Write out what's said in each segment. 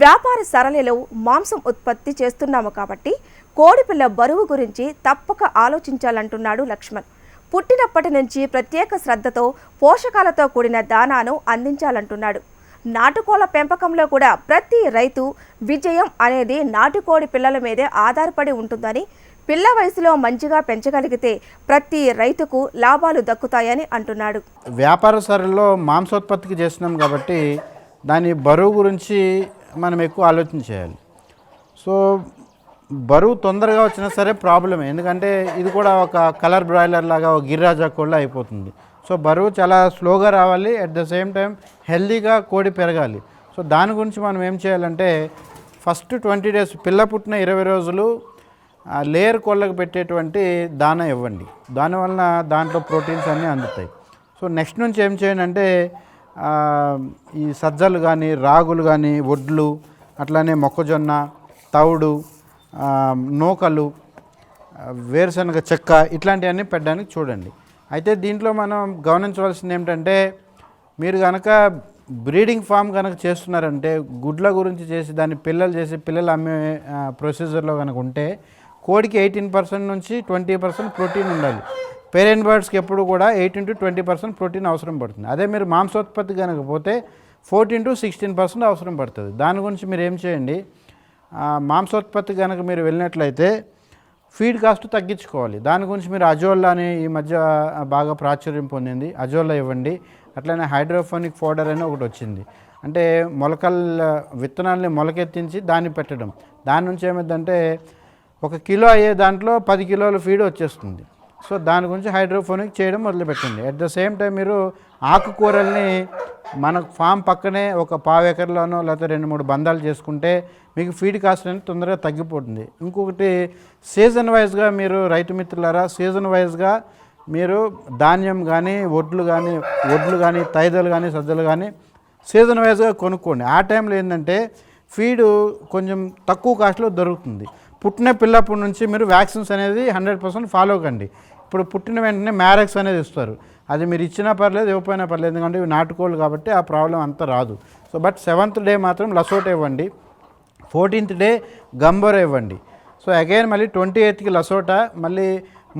వ్యాపార సరళిలో మాంసం ఉత్పత్తి చేస్తున్నాము కాబట్టి కోడిపిల్ల బరువు గురించి తప్పక ఆలోచించాలంటున్నాడు లక్ష్మణ్. పుట్టినప్పటి నుంచి ప్రత్యేక శ్రద్ధతో పోషకాలతో కూడిన దానాను అందించాలంటున్నాడు. నాటుకోళ్ళ పెంపకంలో కూడా ప్రతి రైతు విజయం అనేది నాటుకోడి పిల్లల మీదే ఆధారపడి ఉంటుందని పిల్ల వయసులో మంచిగా పెంచగలిగితే ప్రతి రైతుకు లాభాలు దక్కుతాయని అంటున్నాడు. వ్యాపార సరళిలో మాంసోత్పత్తికి చేస్తున్నాం కాబట్టి దాని బరువు గురించి మనం ఎక్కువ ఆలోచన చేయాలి. సో బరువు తొందరగా వచ్చినా సరే ప్రాబ్లమే. ఎందుకంటే ఇది కూడా ఒక కలర్ బ్రాయిలర్ లాగా ఒక గిరిరాజా కోళ్ళ అయిపోతుంది. సో బరువు చాలా స్లోగా రావాలి. అట్ ద సేమ్ టైం హెల్దీగా కోడి పెరగాలి. సో దాని గురించి మనం ఏం చేయాలంటే ఫస్ట్ ట్వంటీ డేస్ పిల్ల పుట్టిన ఇరవై రోజులు లేయర్ కోళ్ళకు పెట్టేటువంటి దాన ఇవ్వండి. దానివలన దాంట్లో ప్రోటీన్స్ అన్నీ అందుతాయి. సో నెక్స్ట్ నుంచి ఏం చేయండి అంటే ఈ సజ్జలు కానీ రాగులు కానీ వడ్లు అట్లానే మొక్కజొన్న తవుడు నూకలు వేరుశనగ చెక్క ఇట్లాంటివన్నీ పెట్టడానికి చూడండి. అయితే దీంట్లో మనం గమనించవలసింది ఏమిటంటే మీరు కనుక బ్రీడింగ్ ఫామ్ కనుక చేస్తున్నారంటే గుడ్ల గురించి చేసి దాన్ని పిల్లలు చేసి పిల్లలు అమ్మే ప్రొసీజర్లో కనుక ఉంటే కోడికి ఎయిటీన్ పర్సెంట్ నుంచి ట్వంటీ పర్సెంట్ ప్రోటీన్ ఉండాలి. పేరెంట్ బర్డ్స్కి ఎప్పుడు కూడా eighteen to twenty percent protein అవసరం పడుతుంది. అదే మీరు మాంసోత్పత్తి కనుక పోతే ఫోర్టీన్ టు సిక్స్టీన్ పర్సెంట్ అవసరం పడుతుంది. దాని గురించి మీరు ఏం చేయండి? మాంసోత్పత్తి కనుక మీరు వెళ్ళినట్లయితే ఫీడ్ కాస్ట్ తగ్గించుకోవాలి. దాని గురించి మీరు అజోల్లా అని ఈ మధ్య బాగా ప్రాచుర్యం పొందింది. అజోల్లా ఇవ్వండి. అట్లనే హైడ్రోఫోనిక్ ఫోడర్ అని ఒకటి వచ్చింది. అంటే మొలకల విత్తనాల్ని మొలకెత్తించి దాన్ని పెట్టడం. దాని నుంచి ఏమైందంటే ఒక కిలో అయ్యే దాంట్లో పది కిలోల ఫీడ్ వచ్చేస్తుంది. సో దాని గురించి హైడ్రోఫోనిక్ చేయడం మొదలుపెట్టండి అట్ ద సేమ్ టైం మీరు ఆకుకూరల్ని మన ఫామ్ పక్కనే ఒక పావు ఎకర్లోనో లేకపోతే రెండు మూడు బంధాలు చేసుకుంటే మీకు ఫీడ్ కాస్ట్ అనేది తొందరగా తగ్గిపోతుంది. ఇంకొకటి సీజన్ వైజ్గా మీరు రైతు మిత్రులారా సీజన్ వైజ్గా మీరు ధాన్యం కానీ వడ్లు కానీ వడ్లు కానీ తైదలు కానీ సజ్జలు కానీ సీజన్ వైజ్గా కొనుక్కోండి. ఆ టైంలో ఏంటంటే ఫీడ్ కొంచెం తక్కువ కాస్ట్లో దొరుకుతుంది. పుట్టిన పిల్లప్పటి నుంచి మీరు వ్యాక్సిన్స్ అనేది హండ్రెడ్ పర్సెంట్ ఫాలో కండి. ఇప్పుడు పుట్టిన వెంటనే మ్యారెక్స్ అనేది ఇస్తారు. అది మీరు ఇచ్చినా పర్లేదు ఇవ్వకపోయినా పర్లేదు. ఎందుకంటే ఇవి నాటుకోళ్ళు కాబట్టి ఆ ప్రాబ్లం అంతా రాదు. సో బట్ సెవెంత్ డే మాత్రం లసోట్ ఇవ్వండి. ఫోర్టీన్త్ డే గంబోర ఇవ్వండి. సో అగైన్ మళ్ళీ ట్వంటీ ఎయిత్కి లసోటా మళ్ళీ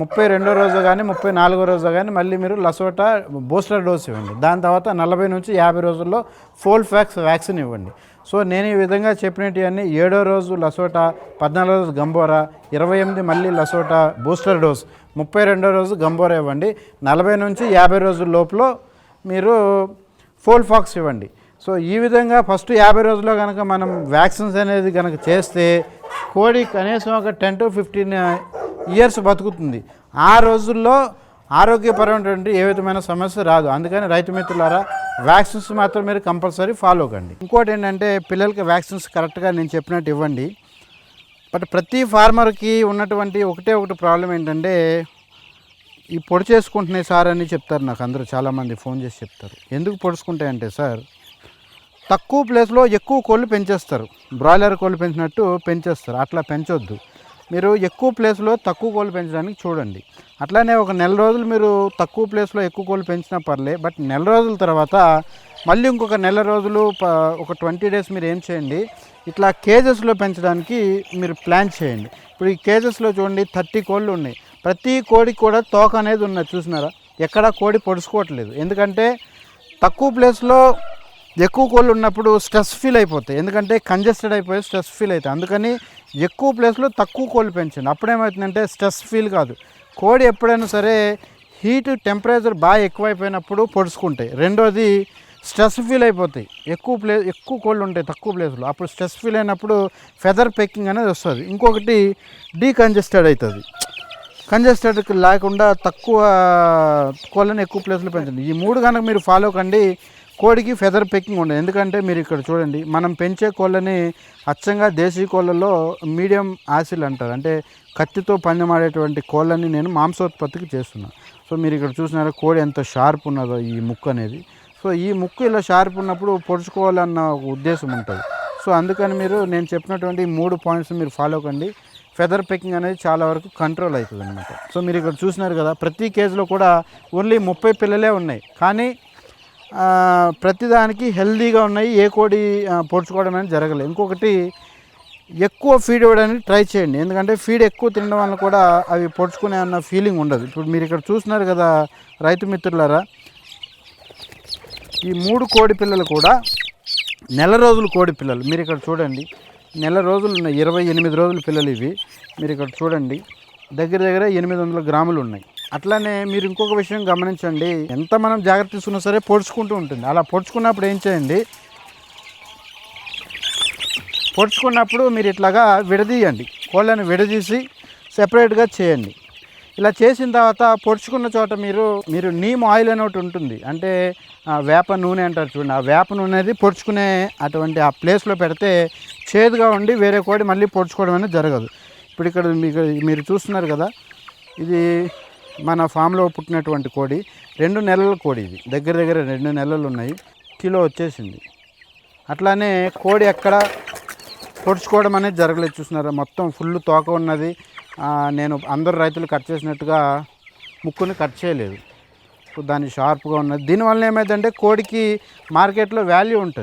ముప్పై రెండో రోజు కానీ ముప్పై నాలుగో రోజు కానీ మళ్ళీ మీరు లసోటా బూస్టర్ డోస్ ఇవ్వండి. దాని తర్వాత నలభై నుంచి యాభై రోజుల్లో ఫోల్ ఫ్యాక్స్ వ్యాక్సిన్ ఇవ్వండి. సో నేను ఈ విధంగా చెప్పినట్టువన్నీ ఏడో రోజు లసోటా పద్నాలుగో రోజు గంబోరా ఇరవై ఎనిమిది మళ్ళీ లసోటా బూస్టర్ డోస్ ముప్పై రెండో రోజు గంబోరా ఇవ్వండి. నలభై నుంచి యాభై రోజుల లోపల మీరు ఫోల్ ఫాక్స్ ఇవ్వండి. సో ఈ విధంగా ఫస్ట్ యాభై రోజుల్లో కనుక మనం వ్యాక్సిన్స్ అనేది కనుక చేస్తే కోడి కనీసం ఒక టెన్ టు ఫిఫ్టీన్ ఇయర్స్ బతుకుతుంది. ఆ రోజుల్లో ఆరోగ్యపరమైనటువంటి ఏ విధమైన సమస్య రాదు. అందుకని రైతు మిత్రులారా వ్యాక్సిన్స్ మాత్రం మీరు కంపల్సరీ ఫాలో కండి. ఇంకోటి ఏంటంటే పిల్లలకి వ్యాక్సిన్స్ కరెక్ట్గా నేను చెప్పినట్టు ఇవ్వండి. బట్ ప్రతి ఫార్మర్కి ఉన్నటువంటి ఒకటే ఒకటి ప్రాబ్లం ఏంటంటే ఈ పొడి చేసుకుంటున్నాయి సార్ అని చెప్తారు నాకు అందరూ చాలామంది ఫోన్ చేసి చెప్తారు. ఎందుకు పొడుచుకుంటాయంటే సార్ తక్కువ ప్లేస్లో ఎక్కువ కోళ్ళు పెంచేస్తారు. బ్రాయిలర్ కోళ్ళు పెంచినట్టు పెంచేస్తారు. అట్లా పెంచొద్దు. మీరు ఎక్కువ ప్లేస్లో తక్కువ కోళ్ళు పెంచడానికి చూడండి. అట్లానే ఒక నెల రోజులు మీరు తక్కువ ప్లేస్లో ఎక్కువ కోళ్ళు పెంచినా పర్లే బట్ నెల రోజుల తర్వాత మళ్ళీ ఇంకొక నెల రోజులు ప- ఒక ట్వంటీ డేస్ మీరు ఏం చేయండి ఇట్లా కేజెస్లో పెంచడానికి మీరు ప్లాన్ చేయండి. ఇప్పుడు ఈ కేజెస్లో చూడండి థర్టీ కోళ్ళు ఉన్నాయి. ప్రతి కోడికి కూడా తోక అనేది ఉన్నది చూసినారా? ఎక్కడా కోడి పొడుచుకోవట్లేదు. ఎందుకంటే తక్కువ ప్లేస్లో ఎక్కువ కోళ్ళు ఉన్నప్పుడు స్ట్రెస్ ఫీల్ అయిపోతాయి. ఎందుకంటే కంజెస్టెడ్ అయిపోయి స్ట్రెస్ ఫీల్ అవుతాయి. అందుకని ఎక్కువ ప్లేస్లో తక్కువ కోళ్ళు పెంచండి. అప్పుడేమవుతుందంటే స్ట్రెస్ ఫీల్ కాదు. కోడి ఎప్పుడైనా సరే హీట్ టెంపరేచర్ బాగా ఎక్కువైపోయినప్పుడు పొడుచుకుంటాయి. రెండోది స్ట్రెస్ ఫీల్ అయిపోతాయి. ఎక్కువ ప్లే ఎక్కువ కోళ్ళు ఉంటాయి తక్కువ ప్లేస్లో. అప్పుడు స్ట్రెస్ ఫీల్ అయినప్పుడు ఫెదర్ పెక్కింగ్ అనేది వస్తుంది. ఇంకొకటి డీకంజెస్టెడ్ అవుతుంది కంజెస్టెడ్ లేకుండా తక్కువ కోళ్ళని ఎక్కువ ప్లేస్లో పెంచండి. ఈ మూడు కనుక మీరు ఫాలో కండి కోడికి ఫెదర్ పెక్కింగ్ ఉండదు. ఎందుకంటే మీరు ఇక్కడ చూడండి మనం పెంచే కోళ్ళని అచ్చంగా దేశీ కోళ్ళలో మీడియం ఆసిల్ అంటారు. అంటే కత్తితో పందెమాడేటువంటి కోళ్ళని నేను మాంసోత్పత్తికి చేస్తున్నాను సో మీరు ఇక్కడ చూసినారా కోడి ఎంత షార్ప్ ఉన్నదో ఈ ముక్కు అనేది. సో ఈ ముక్కు ఇలా షార్ప్ ఉన్నప్పుడు పొడుచుకోవాలన్న ఒక ఉద్దేశం ఉంటుంది. సో అందుకని మీరు నేను చెప్పినటువంటి మూడు పాయింట్స్ మీరు ఫాలో కండి. ఫెదర్ పెకింగ్ అనేది చాలా వరకు కంట్రోల్ అవుతుంది అనమాట సో మీరు ఇక్కడ చూసినారు కదా ప్రతి కేజీలో కూడా ఓన్లీ ముప్పై పిల్లలే ఉన్నాయి. కానీ ప్రతిదానికి హెల్దీగా ఉన్నాయి. ఏ కోడి ఆ, పొడుచుకోవడం అనేది జరగలేదు. ఇంకొకటి ఎక్కువ ఫీడ్ ఇవ్వడానికి ట్రై చేయండి. ఎందుకంటే ఫీడ్ ఎక్కువ తినడం వల్ల కూడా అవి పొడుచుకునే అన్న ఫీలింగ్ ఉండదు. ఇప్పుడు మీరు ఇక్కడ చూస్తున్నారు కదా రైతు మిత్రులారా ఈ మూడు కోడి పిల్లలు కూడా నెల రోజులు కోడి పిల్లలు. మీరు ఇక్కడ చూడండి. నెల రోజులు ఉన్నాయి. ఇరవై ఎనిమిది రోజుల పిల్లలు ఇవి. మీరు ఇక్కడ చూడండి. దగ్గర దగ్గర ఎనిమిది వందల గ్రాములు ఉన్నాయి. అట్లానే మీరు ఇంకొక విషయం గమనించండి. ఎంత మనం జాగ్రత్త తీసుకున్నా సరే పొడుచుకుంటూ ఉంటుంది. అలా పొడుచుకున్నప్పుడు ఏం చేయండి? పొడుచుకున్నప్పుడు మీరు ఇట్లాగా విడదీయండి. కోళ్ళని విడదీసి సెపరేట్గా చేయండి. ఇలా చేసిన తర్వాత పొడుచుకున్న చోట మీరు మీరు నీమ్ ఆయిల్ అని ఒకటి ఉంటుంది. అంటే ఆ, వేప నూనె అంటారు చూడండి. ఆ వేప నూనె అనేది పొడుచుకునే అటువంటి ఆ ప్లేస్లో పెడితే చేదుగా ఉండి వేరే కోడి మళ్ళీ పొడుచుకోవడం అనేది జరగదు. ఇప్పుడు ఇక్కడ మీకు మీరు చూస్తున్నారు కదా ఇది మన ఫామ్లో పుట్టినటువంటి కోడి. రెండు నెలల కోడి ఇది. దగ్గర దగ్గర రెండు నెలలు ఉన్నాయి. కిలో వచ్చేసింది. అట్లానే కోడి ఎక్కడ పొడుచుకోవడం అనేది జరగలేదు చూస్తున్నారా? మొత్తం ఫుల్ తోక ఉన్నది. నేను అందరు రైతులు కట్ చేసినట్టుగా ముక్కుని కట్ చేయలేదు. దాన్ని షార్ప్గా ఉన్నది. దీనివల్ల ఏమైందంటే కోడికి మార్కెట్లో వాల్యూ ఉంటుంది.